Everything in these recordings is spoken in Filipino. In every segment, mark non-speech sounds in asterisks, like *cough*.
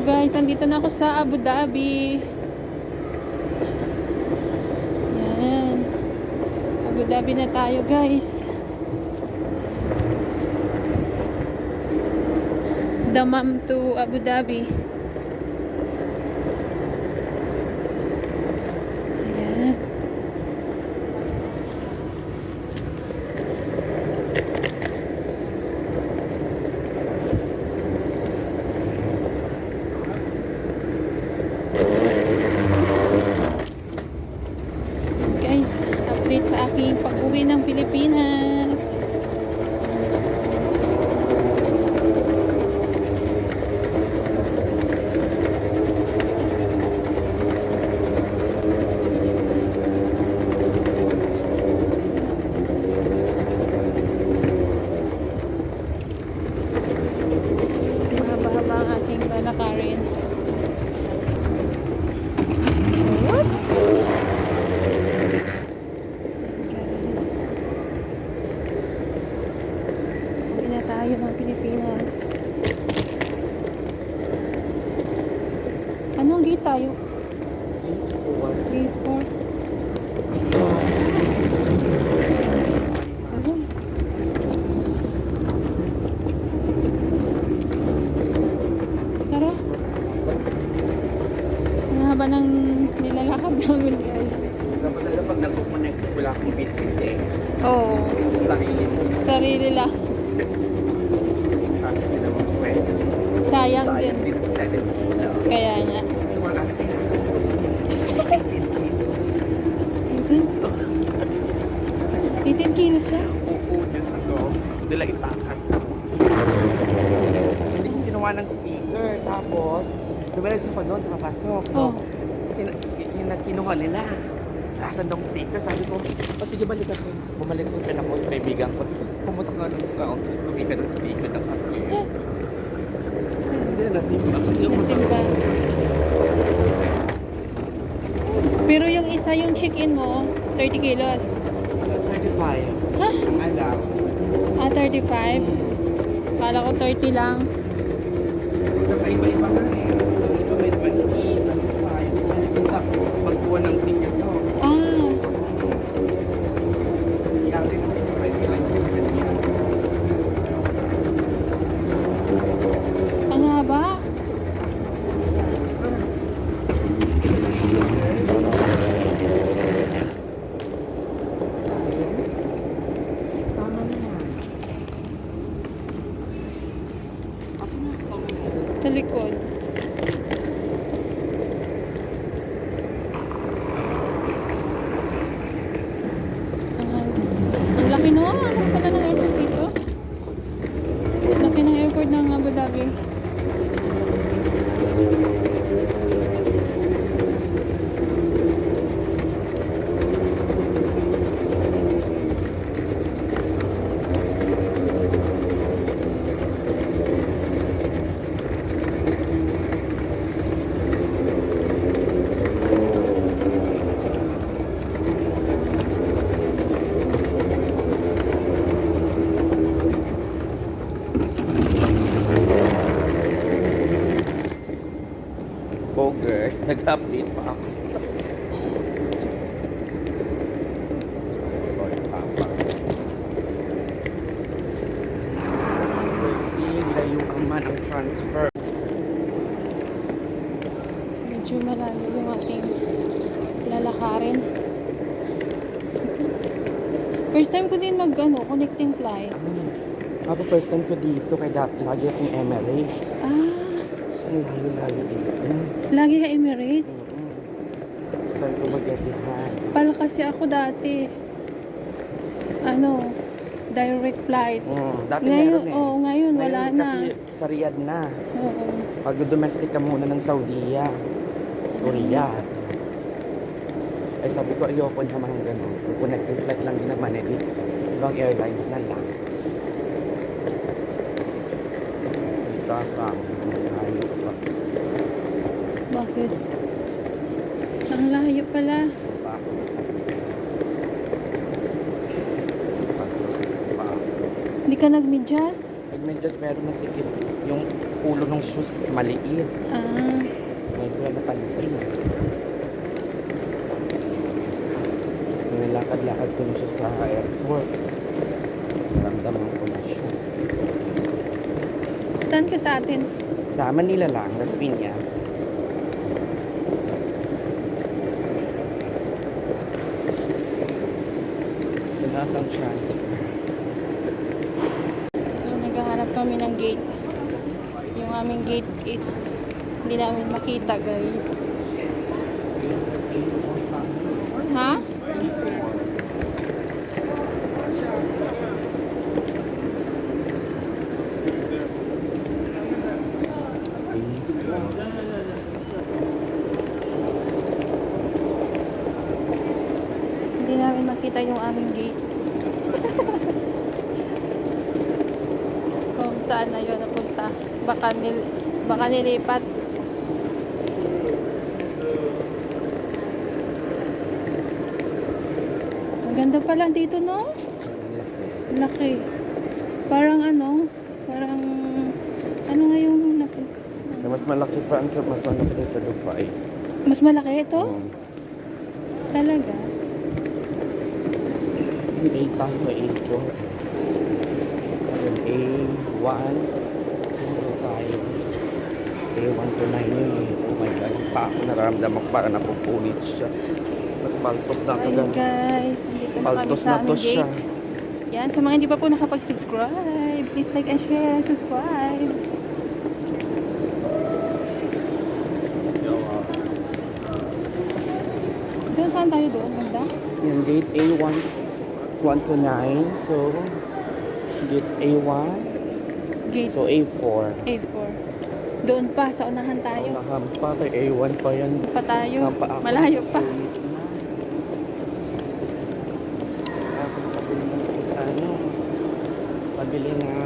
guys, andito na ako sa Abu Dhabi. Yan. Abu Dhabi na tayo guys. Damam to Abu Dhabi. Ayan. Guys, update sa aking pag-uwi ng Pilipinas. Mahaba-haba ang ating lalakarin. Whoop! Guys. Uwi na tayo ng Pilipinas. Anong gate tayo? Gate 4. Ay. Tara. Ang haba ng nilalakad namin guys. Dapat talaga pag nag-connect, wala akong bitbit eh. Oo. Sarili mo. Sarili lang. Kasi hindi naman pwede. Sayang din. Sayang din. 7 kilo. Kaya nga. Ito mga anak tinakas ko din eh. 18 kilos siya? Oo, Diyos ko. Hindi lang itakas ko. Hindi ko ginawa ng sticker. Tapos, dumilas ako doon sa papasok. So, Oh. kin- kin- kinuha nila. Asan daw sticker? Sabi ko, o sige, balik ako. Bumalik ko pala ko, kaibigan ko. Pumunta nga doon sa counter, lumika ng sticker ng ako. Eh, Hindi na natin Timba. Pero yung isa, yung check-in mo, 30 kilos. 35. Ha? Alam. Ah, 35? Kala ko 30 lang. Kakaiba-iba ka eh. Ito may 20, 25. Isa, pagkuha ng ticket no. Ah, Si ate mo, 20 lang yung ticket niya. ang haba. Tama naman. Asa mo yung kasama mo? Sa likod. Ang ang laki no? Ang laki pala ng airport dito. Laki ng airport ng Abu Dhabi. Poker. Nag-update pa ako. Transfer. Medyo malayo yung ating lalakarin. First time ko din mag ano, connecting flight. Ako first time ko dito kay dati lagi akong Emirates. Ah, So, ang layo-layo dito. lagi ka Emirates. Time ko mag-Etihad. Pala kasi ako dati. Ano, direct flight. Mm, dati Ngayon, meron eh. oo, ngayon wala Ngayon na. Kasi sa Riyadh na. Oo. Pag domestic ka muna ng Saudiya. O Riyadh. Ay sabi ko, ayoko naman ng gano'n. Kung connecting flight lang din naman, eh, ibang airlines na lang. Taka, ayok pa. Bakit? Ang layo pala. Pa ako. Pagpasok pa ako. Hindi ka nag-medyas? Pag medyas meron na sikip. Yung ulo ng shoes maliit. Ah, Medyo napansin. Nilakad-lakad ko na siya sa airport. Naramdaman ko na siya. saan ka sa atin? Sa Manila lang, Las Piñas. Wala kang chance. So, naghahanap kami ng gate. Yung aming gate is hindi namin makita, guys. Ha? Hindi namin makita yung aming gate. *laughs* Kung saan na yun napunta. Baka, nil, baka nilipat. Ang ganda pala dito, no? Laki. Parang ano, parang, ano nga yung Na mas malaki pa ang mas malaki sa Dubai. Mas malaki ito? Um, Talaga? A tayo, A2. A1. Puro tayo. A1 to 9 yun eh. Oh my God. Yung pa ako nararamdaman para napupunit siya. Nagpaltos na Ayun gan. guys, nandito na kami sa aming siya. gate. Yan, sa mga hindi pa po nakapag-subscribe, please like and share subscribe. Doon saan tayo doon? Banda? Yung gate A1, 1 to 9. So, gate A1. Gate So, A4. A4. Doon pa, sa unahan tayo. Unahan pa kay A1 pa yan. Pa tayo. Ako. Malayo pa. Ano. Pabili ng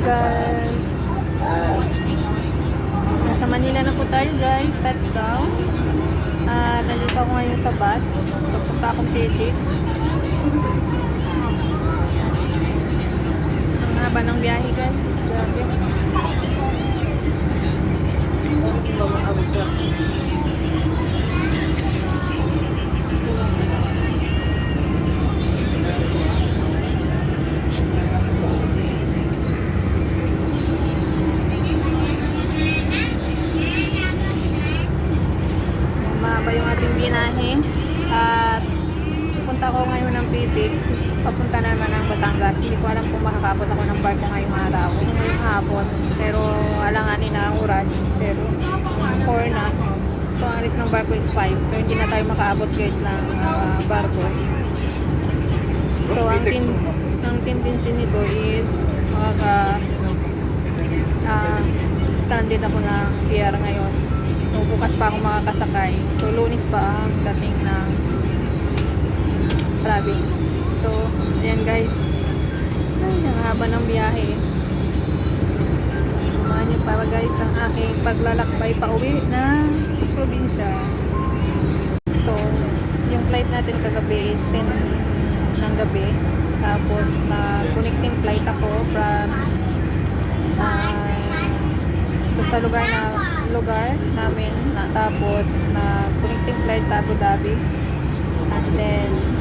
guys. Nasa Manila na po tayo guys. Touchdown. Ah, nandito ako ngayon sa bus. Papunta akong Philippines. Ang haba ng biyahe guys. Grabe. Mahaba yung ating binahe. At pupunta ko ngayon ng PTX. Papunta naman ng Batangas. Hindi ko alam kung makakabot ako ng barko ngayong araw. Ngayong hapon. Pero alanganin na ang oras. Pero 4 na. So ang alis ng barko is 5. So hindi na tayo makaabot guys ng ah, barko. So ang, tin ang tendency nito is makaka ah, stranded ako ng PR ngayon. So bukas pa ako makakasakay. So lunis pa ang dating ng province. So ayan guys. Ay, ang haba ng biyahe. Samahan niyo para guys ang aking paglalakbay pa uwi na probinsya. So, yung flight natin kagabi is 10 ng gabi. Tapos, na connecting flight ako from doon sa lugar na lugar namin na tapos na connecting flight sa Abu Dhabi and then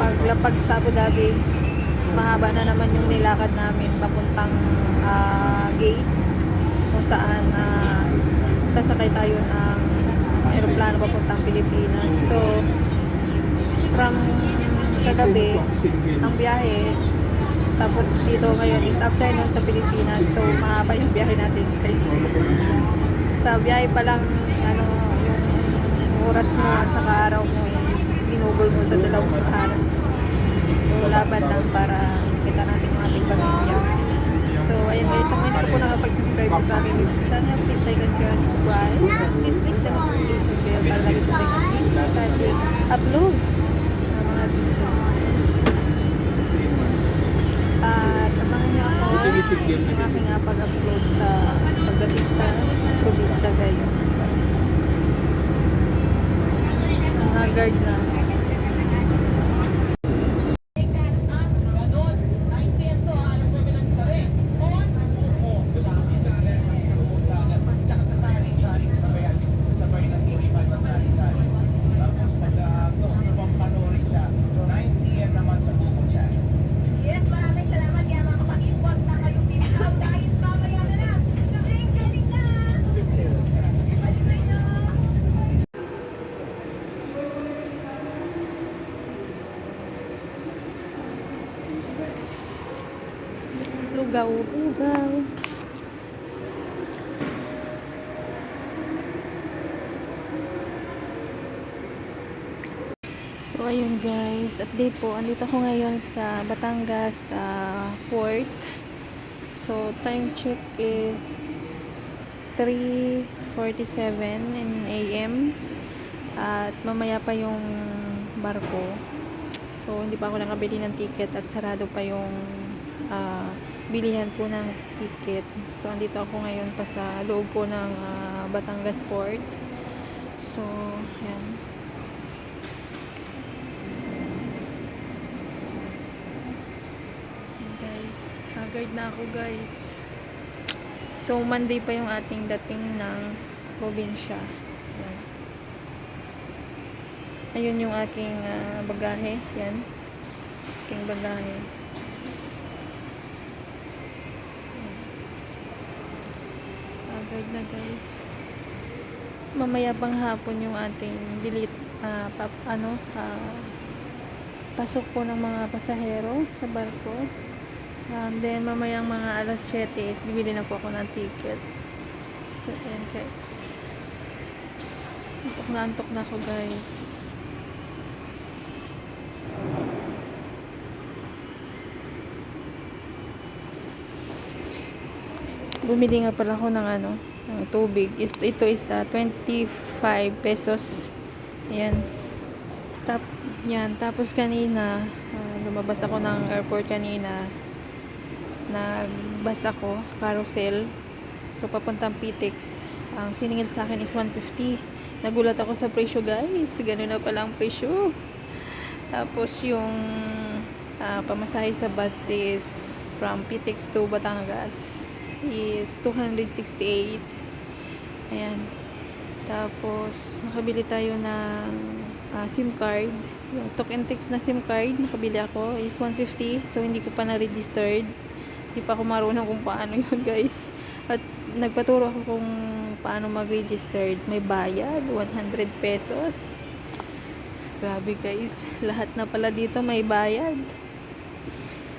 paglapag sa Abu Dhabi mahaba na naman yung nilakad namin papuntang ah, gate kung saan ah, sasakay tayo ng aeroplano papuntang Pilipinas. So from kagabi ang biyahe tapos dito ngayon is afternoon sa Pilipinas. So mahaba yung biyahe natin guys. Sa biyahe pa lang ano yung oras mo at saka araw mo is ginugol mo sa dalawang araw. Laban lang para kita natin yung ating pamilya. So ayun guys kung hindi po nakapag-subscribe sa aking YouTube channel. Please like and share and subscribe. Please click the notification bell para lagi po tayong update sa ating upload ng mga videos. At abangan niyo ako yung aking pag-upload sa pagdating sa probinsya guys. Haggard na. Lugaw-lugaw. So ayun guys, update po. Andito ako ngayon sa Batangas ah, port. So time check is 3:47 in AM. At mamaya pa yung barko. So hindi pa ako nakabili ng ticket at sarado pa yung ah, bilihan po ng ticket. So andito ako ngayon pa sa loob po ng ah, Batangas port. So, yan. Ayan, guys haggard na ako guys so Monday pa yung ating dating ng probinsya yan. ayun yung aking ah, bagahe yan aking bagahe haggard na guys mamaya pang hapon yung ating delete ah, pap, ano ah, pasok po ng mga pasahero sa barko Um, then, mamayang mga alas 7 is bibili na po ako ng ticket. So, ayan guys. Antok na antok na ako guys. Bumili nga pala ako ng ano, ng tubig. Is- Ito is ah, 25 pesos. Ayan. Tap, yan. Tapos kanina, ah, lumabas ako ng airport kanina nagbas ako, carousel. So, papuntang PTEX. Ang siningil sa akin is 150. Nagulat ako sa presyo, guys. Ganun na pala ang presyo. Tapos, yung ah, pamasahe sa bus is from PTEX to Batangas is 268. Ayan. Tapos, nakabili tayo ng ah, SIM card. Yung talk and text na SIM card, nakabili ako is 150. So, hindi ko pa na-registered. Hindi pa ako marunong kung paano *laughs* yun, guys. At nagpaturo ako kung paano mag-registered. May bayad, 100 pesos. Grabe, guys. Lahat na pala dito may bayad.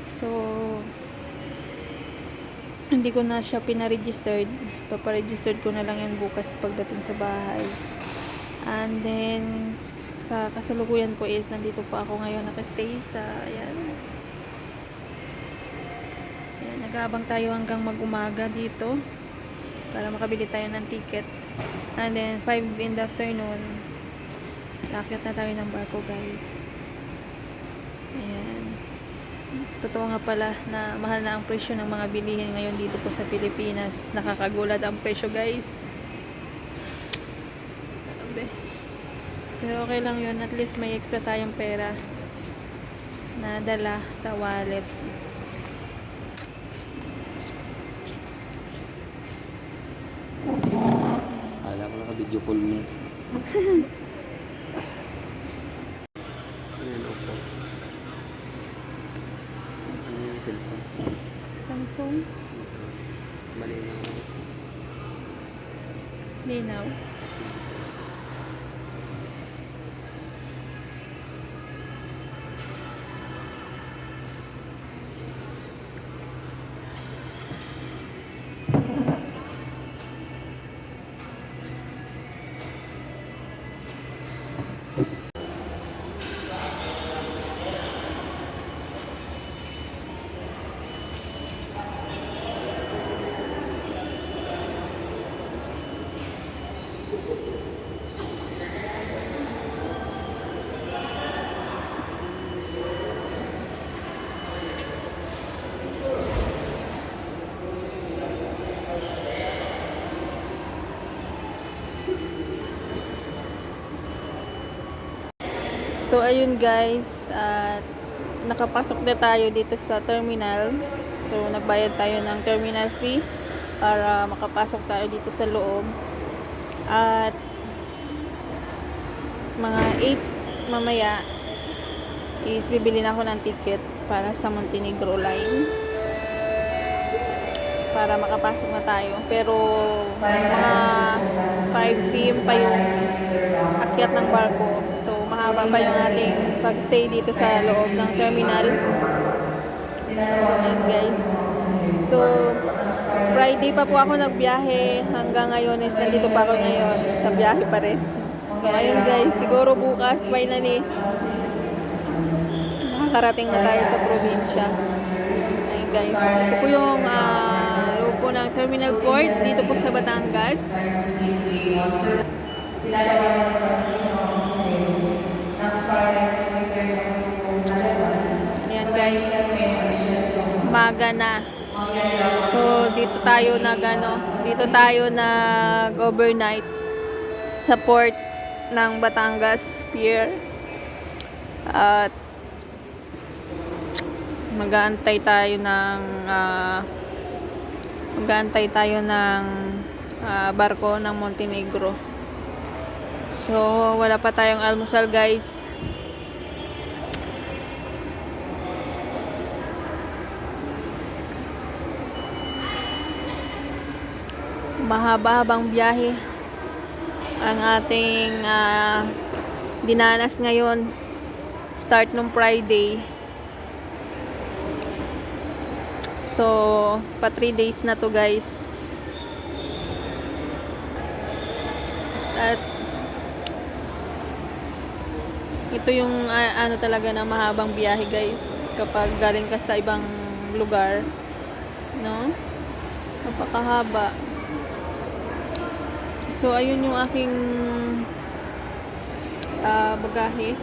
So, hindi ko na siya pina-registered. Paparegistered ko na lang yan bukas pagdating sa bahay. And then, sa kasalukuyan po is, nandito po ako ngayon nakastay sa, ayan, Ayan, nag-aabang tayo hanggang mag-umaga dito para makabili tayo ng ticket. And then, 5 in the afternoon, nakakit na tayo ng barko, guys. Ayan. Totoo nga pala na mahal na ang presyo ng mga bilihin ngayon dito po sa Pilipinas. Nakakagulat ang presyo, guys. Pero okay lang yun. At least may extra tayong pera na dala sa wallet. Kala ko naka-video call mo. *laughs* Disney não. So, ayun guys, at nakapasok na tayo dito sa terminal. So, nagbayad tayo ng terminal fee para makapasok tayo dito sa loob. At mga 8 mamaya is bibili na ako ng ticket para sa Montenegro line para makapasok na tayo. Pero mga 5 p.m. pa yung akyat ng barko. So, mahaba pa yung ating pagstay dito sa loob ng terminal. So, guys. So, Friday pa po ako nagbiyahe. Hanggang ngayon is nandito pa ako ngayon. Sa biyahe pa rin. So, ayun guys. Siguro bukas, finally, nakakarating na tayo sa probinsya. Ayun guys. Ito po yung ah, loob ng Terminal Port dito po sa Batangas. Ayan guys. Umaga na. So, dito tayo nag ano, dito tayo nag overnight sa port ng Batangas Pier. At mag-aantay tayo ng ah, mag-aantay tayo ng ah, barko ng Montenegro. So, wala pa tayong almusal guys. Mahaba-habang biyahe. Ang ating ah, dinanas ngayon start nung Friday. So pa 3 days na to guys. At ito yung ah, ano talaga na mahabang biyahe guys. Kapag galing ka sa ibang lugar no? Napakahaba So, ayun yung aking ah, bagahe.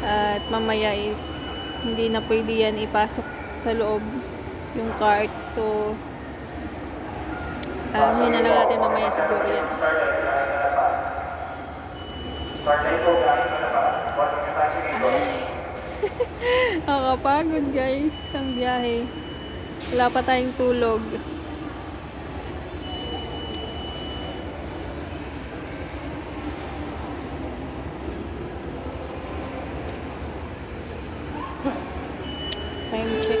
At mamaya is hindi na pwede yan ipasok sa loob yung cart. So, uh, na lang natin mamaya siguro yan. *laughs* Nakakapagod guys ang biyahe. Wala pa tayong tulog. Time check.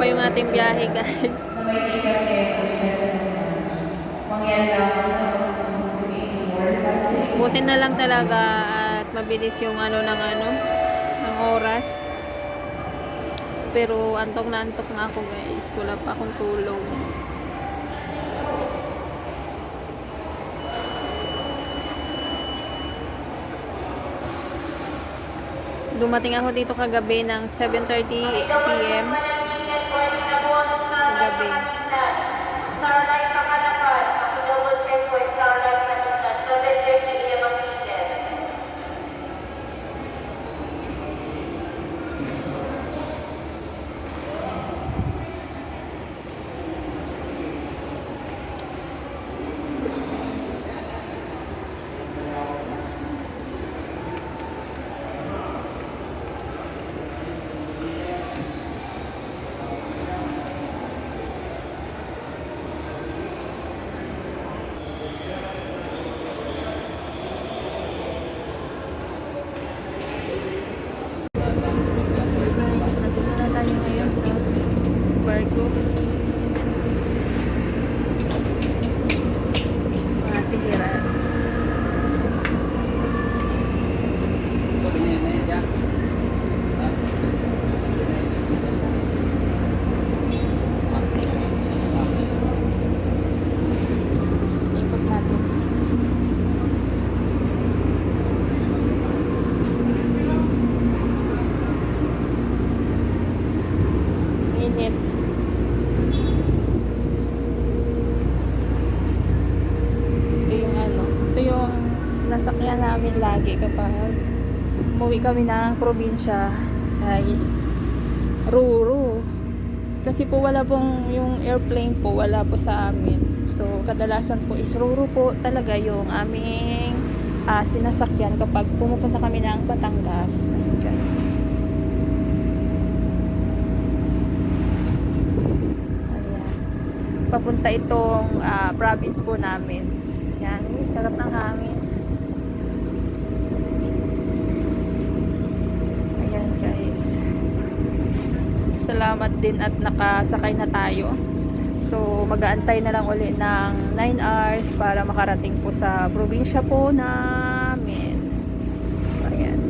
pa yung ating biyahe, guys. Buti na lang talaga at mabilis yung ano ng ano, ng oras. Pero antok na antok na ako, guys. Wala pa akong tulog. Dumating ako dito kagabi ng 7.30 p.m. Kagabi. Starlight Pakalapan, double check po Starlight Pakalapan, 7.30 a.m. ang ticket. Guys, nandito na tayo ngayon sa barko. Ate Hiras. Ikot natin. Init. Ito yung ano, ito yung sinasakyan namin lagi kapag umuwi kami ng probinsya. Guys, Ruru. Kasi po wala pong yung airplane po, wala po sa amin. So, kadalasan po is ruro po talaga yung aming ah, sinasakyan kapag pumupunta kami ng Batangas. Ayun guys. Ayan. Papunta itong ah, province po namin. Yan. Sarap ng hangin. Ayan guys. Salamat din at nakasakay na tayo. So, mag-aantay na lang uli ng 9 hours para makarating po sa probinsya po namin. So, ayan.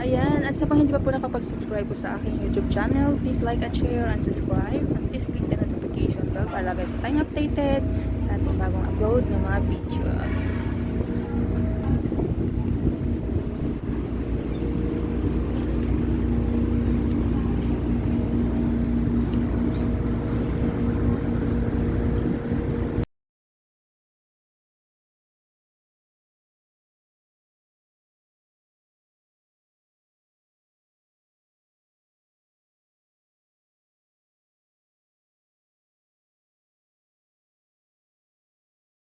Ayan, at sa pang hindi pa po nakapag-subscribe po sa aking YouTube channel, please like and share and subscribe. And please click the notification bell para lagi po tayong updated sa ating bagong upload ng mga videos.